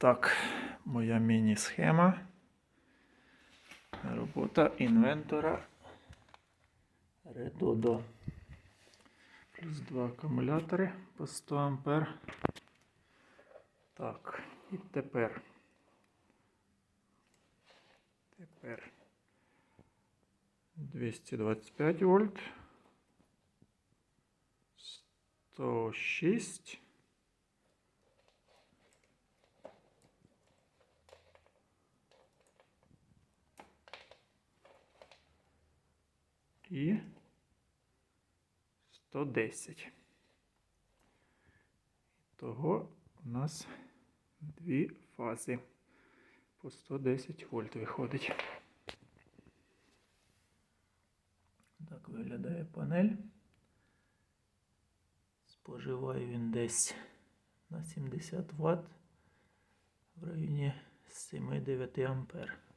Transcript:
Так, моя міні-схема. Робота інвентора Redodo. Плюс два акумулятори по 100 ампер. Так, і тепер. Тепер 225 вольт. 106. І 110. Того у нас дві фази. По 110 вольт виходить. Так виглядає панель. Споживає він десь на 70 Вт в районі 7-9 ампер.